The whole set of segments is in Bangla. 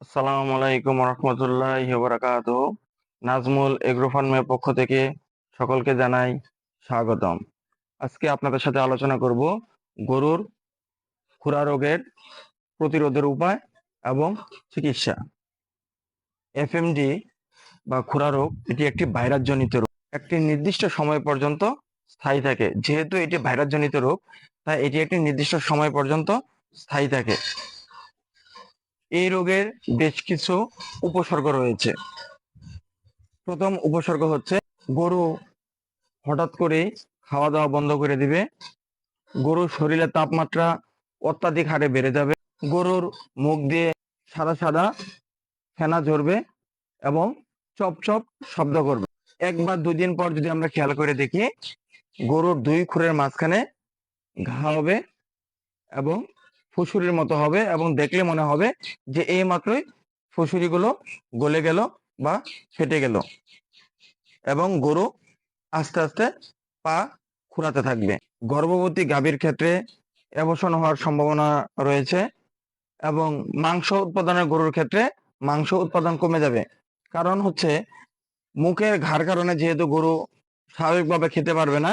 আসসালামু আলাইকুম রহমতুল্লাহ বারাকাত নাজমুল এগ্রো ফার্মের পক্ষ থেকে সকলকে জানাই স্বাগতম। আজকে আপনাদের সাথে আলোচনা করব গরুর খুরা রোগের প্রতিরোধের উপায় এবং চিকিৎসা। এফএমডি বা খুরা রোগ এটি একটি ভাইরাস জনিত রোগ। একটি নির্দিষ্ট সময় পর্যন্ত স্থায়ী থাকে। যেহেতু এটি ভাইরাস জনিত রোগ, তাই এটি একটি নির্দিষ্ট সময় পর্যন্ত স্থায়ী থাকে। এই রোগের বেশ কিছু উপসর্গ রয়েছে। প্রথম উপসর্গ হচ্ছে, গরু হঠাৎ করে খাওয়া দাওয়া বন্ধ করে দিবে। গরুর শরীরের তাপমাত্রা অত্যাধিক হারে বেড়ে যাবে। গরুর মুখ দিয়ে সাদা সাদা ফেনা ঝরবে এবং চপ চপ শব্দ করবে। একবার দুই দিন পর যদি আমরা খেয়াল করে দেখি, গরুর দুই খুরের মাঝখানে ঘা হবে এবং ফুসুরির মতো হবে এবং দেখলে মনে হবে যে এই মাত্রই ফুসুরিগুলো গলে গেল বা ফেটে গেল। এবং গরু আস্তে আস্তে পা খুঁড়াতে থাকবে। গর্ভবতী গাভীর ক্ষেত্রে অবসান হওয়ার সম্ভাবনা রয়েছে এবং মাংস উৎপাদনের গরুর ক্ষেত্রে মাংস উৎপাদন কমে যাবে। কারণ হচ্ছে মুখের ঘাড় কারণে যেহেতু গরু স্বাভাবিকভাবে খেতে পারবে না,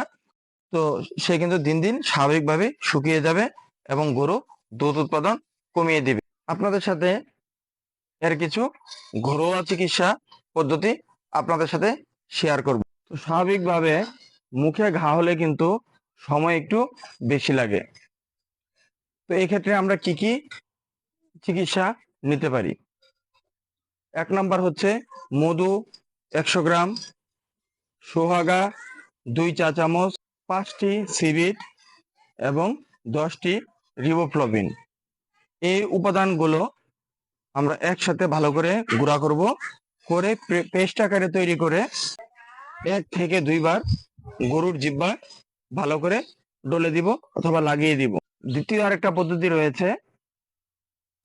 তো সে কিন্তু দিন দিন স্বাভাবিকভাবে শুকিয়ে যাবে এবং গরু দুধ উৎপাদন কমিয়ে দিবে। আপনাদের সাথে এর কিছু ঘরোয়া চিকিৎসা পদ্ধতি আপনাদের সাথে শেয়ার করব। তো স্বাভাবিকভাবে মুখে ঘা হলে কিন্তু সময় একটু বেশি লাগে। তো এই ক্ষেত্রে আমরা কি কি চিকিৎসা নিতে পারি? এক নাম্বার হচ্ছে মধু একশো গ্রাম, সোহাগা দুই চা চামচ, পাঁচটি সিবিট এবং দশটি রিবোফ্লোবিন এই উপাদানগুলো আমরা একসাথে ভালো করে গুঁড়া করব, করে পেস্ট আকারে তৈরি করে এক থেকে দুইবার গরুর জিব্বা ভালো করে ডলে দিব অথবা লাগিয়ে দিব। দ্বিতীয় আরেকটা পদ্ধতি রয়েছে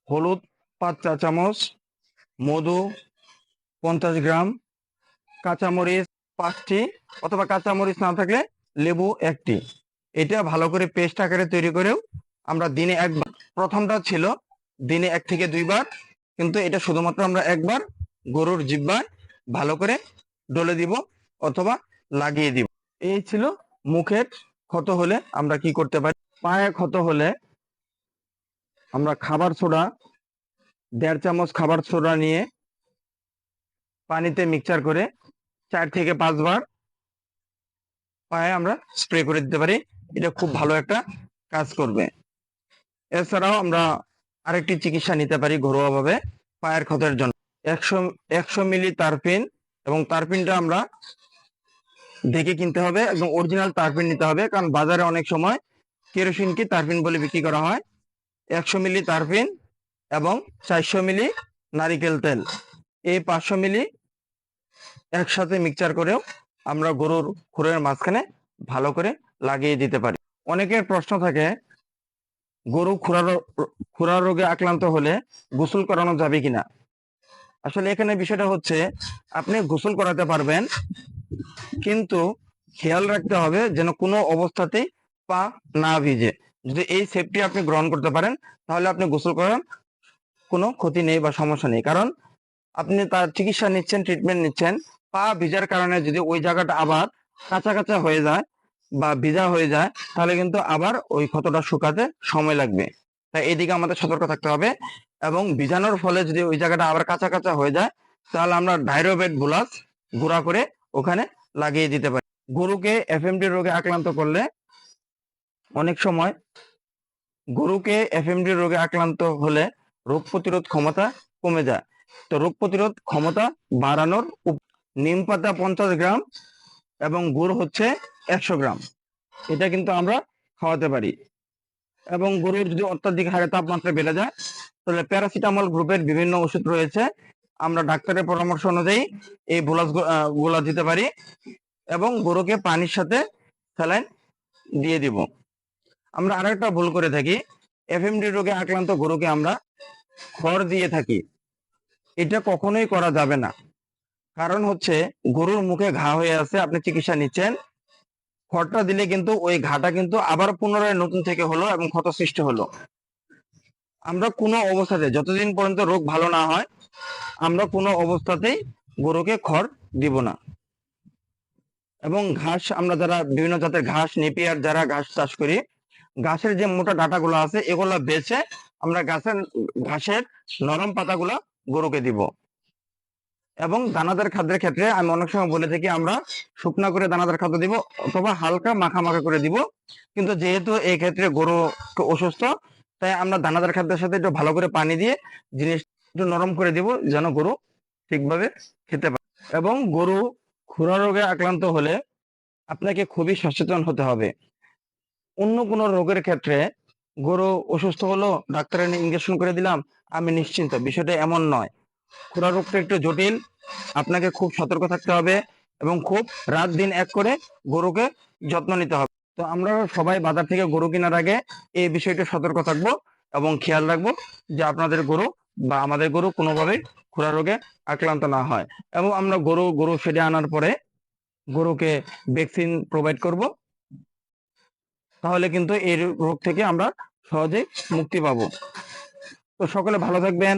হলুদ পাঁচ চা চামচ, মধু পঞ্চাশ গ্রাম, কাঁচামরিচ পাঁচটি অথবা কাঁচামরিচ না থাকলে লেবু একটি। এটা ভালো করে পেস্ট আকারে তৈরি করেও আমরা দিনে একবার। প্রথমটা ছিল দিনে এক থেকে দুইবার, কিন্তু এটা শুধুমাত্র আমরা একবার গরুর জিব্বায় ভালো করে ডলে দিব অথবা লাগিয়ে দিব। এই ছিল মুখের ক্ষত হলে আমরা কি করতে পারি? পায়ে ক্ষত হলে আমরা খাবার সোডা, দেড় চামচ খাবার সোডা নিয়ে পানিতে মিক্সচার করে চার থেকে পাঁচবার পায়ে আমরা স্প্রে করে দিতে পারি। এটা খুব ভালো একটা কাজ করবে। এছাড়াও আমরা আরেকটি চিকিৎসা নিতে পারি ঘরোয়াভাবে পায়ের ক্ষতের জন্য। একশো একশো মিলি তারপিন এবং তারপিনটা আমরা দেখে কিনতে হবে এবং অরিজিনাল তারপিন নিতে হবে, কারণ বাজারে অনেক সময় কেরোসিনকে তারপিন বলে বিক্রি করা হয়। একশো মিলি তারপিন এবং চারশো মিলি নারিকেল তেল। এই পাঁচশো মিলি একসাথে মিক্সচার করেও আমরা গরুর খুরের মাঝখানে ভালো করে লাগিয়ে দিতে পারি। অনেকের প্রশ্ন থাকে গরু খুরা খুরা রোগে আক্রান্ত হলে গোসল করানো যাবে কিনা? আসলে এখানে বিষয়টা হচ্ছে, আপনি গোসল করাতে পারবেন, কিন্তু খেয়াল রাখতে হবে যেন কোনো অবস্থাতেই পা না ভিজে। যদি এই সেফটি আপনি গ্রহণ করতে পারেন, তাহলে আপনি গোসল করান কোনো ক্ষতি নেই বা সমস্যা নেই। কারণ আপনি তার চিকিৎসা নিচ্ছেন ট্রিটমেন্ট নিচ্ছেন, পা ভিজার কারণে যদি ওই জায়গাটা আবার কাঁচা কাঁচা হয়ে যায় বা ভিজা হয়ে যায়, তাহলে কিন্তু আবার ওই ক্ষতটা শুকাতে সময় লাগবে। তাই এদিকে আমাদের সতর্ক থাকতে হবে এবং ভিজানোর ফলে যদি ওই জায়গাটা আবার কাঁচা কাঁচা হয়ে যায়, তাহলে আমরা ডাইরোবেট বুলাস গুঁড়া করে ওখানে লাগিয়ে দিতে পারি। গরুকে এফএমডি রোগে আক্রান্ত করলে অনেক সময় গরুকে এফএমডি রোগে আক্রান্ত হলে রোগ প্রতিরোধ ক্ষমতা কমে যায়। তো রোগ প্রতিরোধ ক্ষমতা বাড়ানোর নিম পাতা পঞ্চাশ গ্রাম এবং গুড় হচ্ছে একশো গ্রাম। এটা কিন্তু আমরা খাওয়াতে পারি। এবং গরুর যদি অত্যাধিক হারে তাপমাত্রা বেড়ে যায়, তাহলে প্যারাসিটামল গ্রুপের বিভিন্ন ওষুধ রয়েছে। আমরা ডাক্তারের পরামর্শ অনুযায়ী এই বোলাসগুলা দিতে পারি এবং গরুকে পানির সাথে স্যালাইন দিয়ে দিব। আমরা আরেকটা ভুল করে থাকি। এফএমডি রোগে আক্রান্ত গরুকে আমরা খড় দিয়ে থাকি। এটা কখনোই করা যাবে না। কারণ হচ্ছে গরুর মুখে ঘা হয়ে আছে, আপনি চিকিৎসা নিচ্ছেন। খড়টা দিলে কিন্তু ওই ঘাটা কিন্তু আবার পুনরায় নতুন থেকে হলো এবং ক্ষত সৃষ্টি হলো। আমরা কোনো অবস্থাতে যতদিন পর্যন্ত রোগ ভালো না হয়, আমরা কোনো অবস্থাতেই গরুকে খড় দিব না। এবং ঘাস, আমরা যারা বিভিন্ন জাতের ঘাস, নেপিয়ার যারা ঘাস চাষ করি, ঘাসের যে মোটা ডাটাগুলো আছে, এগুলো বেছে আমরা গাছের, ঘাসের নরম পাতাগুলো গরুকে দিব। এবং দানাদার খাদ্যের ক্ষেত্রে আমি অনেক সময় বলে থাকি আমরা শুকনা করে দানাদার খাদ্য দিব অথবা হালকা মাখা মাখা করে দিব। কিন্তু যেহেতু এই ক্ষেত্রে গরু একটু অসুস্থ, তাই আমরা দানাদার খাদ্যের সাথে একটু ভালো করে পানি দিয়ে জিনিস একটু নরম করে দিব যেন গরু ঠিকভাবে খেতে পারে। এবং গরু খুরা রোগে আক্রান্ত হলে আপনাকে খুবই সচেতন হতে হবে। অন্য কোনো রোগের ক্ষেত্রে গরু অসুস্থ হলো, ডাক্তারের ইঞ্জেকশন করে দিলাম, আমি নিশ্চিন্ত, বিষয়টা এমন নয়। খুরা রোগটা একটু জটিল। আপনাকে খুব সতর্ক থাকতে হবে এবং খুব রাত দিন এক করে গরুকে যত্ন নিতে হবে। তো আমরা সবাই বাজার থেকে গরু কেনার আগে এই বিষয়টা সতর্ক থাকব এবং খেয়াল রাখব যে আপনাদের গরু বা আমাদের গরু কোনোভাবেই খুরা রোগে আক্রান্ত না হয়। এবং আমরা গরু গরু ফেটে আনার পরে গরুকে ভ্যাকসিন প্রোভাইড করব। তাহলে কিন্তু এই রোগ থেকে আমরা সহজেই মুক্তি পাবো। তো সকলে ভালো থাকবেন।